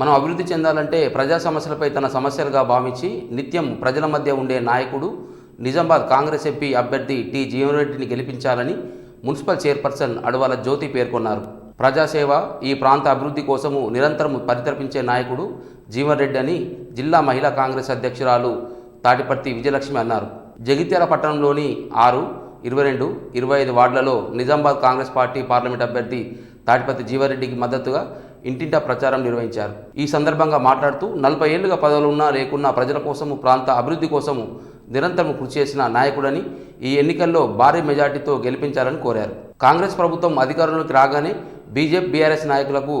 మనం అభివృద్ధి చెందాలంటే ప్రజా సమస్యలపై తన సమస్యలుగా భావించి నిత్యం ప్రజల మధ్య ఉండే నాయకుడు నిజామాబాద్ కాంగ్రెస్ ఎంపీ అభ్యర్థి టి జీవన్ రెడ్డిని గెలిపించాలని మున్సిపల్ చైర్పర్సన్ అడవాల జ్యోతి పేర్కొన్నారు. ప్రజాసేవ ఈ ప్రాంత అభివృద్ధి కోసము నిరంతరం పరితపించే నాయకుడు జీవన్ రెడ్డి అని జిల్లా మహిళా కాంగ్రెస్ అధ్యక్షురాలు తాటిపర్తి విజయలక్ష్మి అన్నారు. జగిత్యాల పట్టణంలోని ఆరు ఇరవై రెండు ఇరవై ఐదు వార్డులలో నిజామాబాద్ కాంగ్రెస్ పార్టీ పార్లమెంట్ అభ్యర్థి తాటిపత్రి జీవారెడ్డికి మద్దతుగా ఇంటింటా ప్రచారం నిర్వహించారు. ఈ సందర్భంగా మాట్లాడుతూ నలభై ఏళ్ళుగా పదవులు ఉన్నా లేకున్నా ప్రజల కోసము ప్రాంత అభివృద్ధి కోసము నిరంతరం కృషి చేసిన నాయకుడని ఈ ఎన్నికల్లో భారీ మెజార్టీతో గెలిపించాలని కోరారు. కాంగ్రెస్ ప్రభుత్వం అధికారంలోకి రాగానే బీజేపీ బీఆర్ఎస్ నాయకులకు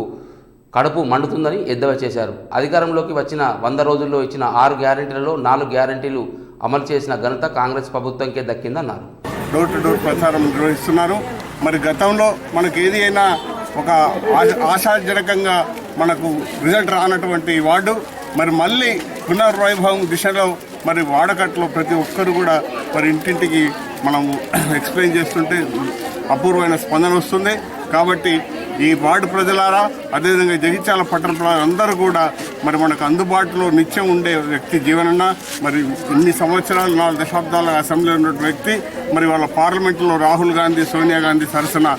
కడుపు మండుతుందని ఎద్దేవా చేశారు. అధికారంలోకి వచ్చిన వంద రోజుల్లో ఇచ్చిన ఆరు గ్యారెంటీలలో నాలుగు గ్యారంటీలు అమలు చేసిన ఘనత కాంగ్రెస్ ప్రభుత్వంకే దక్కిందన్నారు. డోర్ టు డోర్ ప్రచారం నిర్వహిస్తున్నారు. మరి గతంలో మనకి ఏది అయినా ఒక ఆశాజనకంగా మనకు రిజల్ట్ రానటువంటి వార్డు మరి మళ్ళీ పునర్వైభవం దిశలో మరి వాడకట్లో ప్రతి ఒక్కరు కూడా మరి ఇంటింటికి మనము ఎక్స్ప్లెయిన్ చేస్తుంటే అపూర్వమైన స్పందన వస్తుంది. కాబట్టి ఈ వార్డు ప్రజలారా అదేవిధంగా జగిత్యాల పట్టణ ప్రజలందరూ కూడా మరి మనకు అందుబాటులో నిత్యం ఉండే వ్యక్తి జీవనన్న మరి ఇన్ని సంవత్సరాలు నాలుగు దశాబ్దాల అసెంబ్లీలో ఉన్న వ్యక్తి మరి వాళ్ళ పార్లమెంట్లో రాహుల్ గాంధీ సోనియా గాంధీ సరసన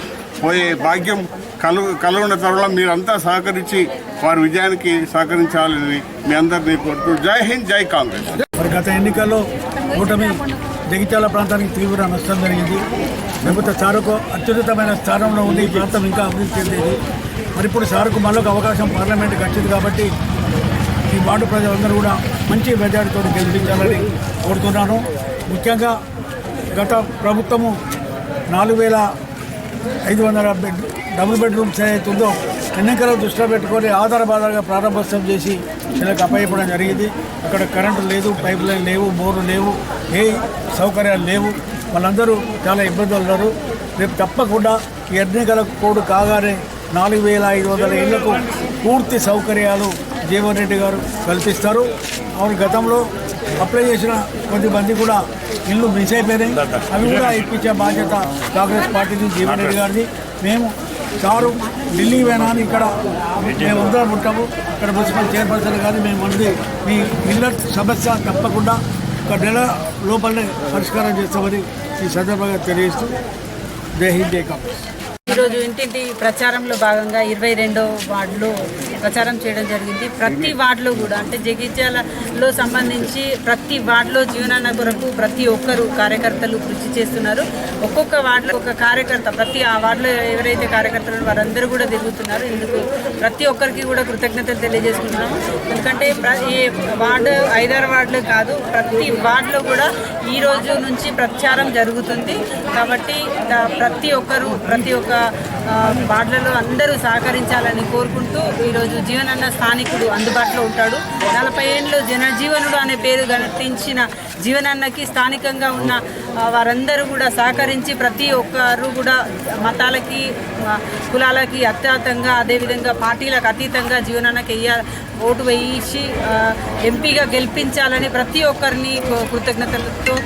పోయే భాగ్యం కలు కలుగున్న తరుణం మీరంతా సహకరించి వారి విజయానికి సహకరించాలని మీ అందరినీ కోరుతూ జై హింద్ జై కాంగ్రెస్. మరి గత ఎన్నికల్లో కూటమి జగిత్యాల ప్రాంతానికి తీవ్ర నష్టం జరిగింది. లేకపోతే సారుకు అత్యున్నతమైన స్థానంలో ఉంది ఈ ప్రాంతం ఇంకా అభివృద్ధి చెందేది. మరి ఇప్పుడు సారుకు మళ్ళొక అవకాశం పార్లమెంట్కి వచ్చింది కాబట్టి ఈ వార్డు ప్రజలందరూ కూడా మంచి మెజార్టీతో గెలిపించాలని కోరుతున్నాను. ముఖ్యంగా గత ప్రభుత్వము నాలుగు వేల ఐదు వందల బెడ్ డబుల్ బెడ్రూమ్స్ ఏదైతుందో ఎన్నికల దృష్టిలో పెట్టుకొని ఆధార బాధాగా ప్రారంభోత్సవం చేసి వీళ్ళకి అప్పయ్యపడం జరిగింది. అక్కడ కరెంటు లేదు పైప్ లైన్ లేవు బోర్లు లేవు ఏ సౌకర్యాలు లేవు. వాళ్ళందరూ చాలా ఇబ్బందులు ఉన్నారు. రేపు తప్పకుండా ఈ ఎన్నికల కోడ్ కాగానే నాలుగు వేల ఐదు వందల ఇళ్ళకు పూర్తి సౌకర్యాలు జీవన్ రెడ్డి గారు కల్పిస్తారు. అవును గతంలో అప్లై చేసిన కొద్దిమంది కూడా ఇల్లు మిస్ అయిపోయినాయి. అవి కూడా ఇప్పించే బాధ్యత కాంగ్రెస్ పార్టీని జీవన్ రెడ్డి గారిని మేము సారు ఢిల్లీ పోయినా అని ఇక్కడ మేము అందరం ఉంటాము. ఇక్కడ మున్సిపల్ చైర్పర్సన్ కానీ మేము ఉంది. మీ ఇళ్ళ సమస్య తప్పకుండా ఒక నెల లోపలనే పరిష్కారం చేస్తామని ఈ సందర్భంగా తెలియజేస్తూ జై హింద్ జై కాంగ్రెస్. ఈరోజు ఇంటింటి ప్రచారంలో భాగంగా ఇరవై రెండో వార్డులో ప్రచారం చేయడం జరిగింది. ప్రతి వార్డులో కూడా అంటే జగిత్యాలలో సంబంధించి ప్రతి వార్డులో జీవనాన్న కొరకు ప్రతి ఒక్కరు కార్యకర్తలు కృషి చేస్తున్నారు. ఒక్కొక్క వార్డులో ఒక కార్యకర్త ప్రతి ఆ వార్డులో ఎవరైతే కార్యకర్తలు వారందరూ కూడా తిరుగుతున్నారు. ఇందుకు ప్రతి ఒక్కరికి కూడా కృతజ్ఞతలు తెలియజేసుకుంటున్నాము. ఎందుకంటే ఈ వార్డు ఐదారు వార్డులు కాదు ప్రతి వార్డులో కూడా ఈ రోజు నుంచి ప్రచారం జరుగుతుంది. కాబట్టి ప్రతి ఒక్కరు ప్రతి ఒక్క వార్డులలో అందరూ సహకరించాలని కోరుకుంటూ ఈరోజు జీవనన్న స్థానికుడు అందుబాటులో ఉంటాడు. నలభై ఏళ్ళు జనజీవనుడు అనే పేరు గణించిన జీవనన్నకి స్థానికంగా ఉన్న వారందరూ కూడా సహకరించి ప్రతి ఒక్కరు కూడా మతాలకి కులాలకి అత్యాతంగా అదేవిధంగా పార్టీలకు అతీతంగా జీవనానికి వెయ్య ఓటు వేయించి ఎంపీగా గెలిపించాలని ప్రతి ఒక్కరిని కృతజ్ఞతలతో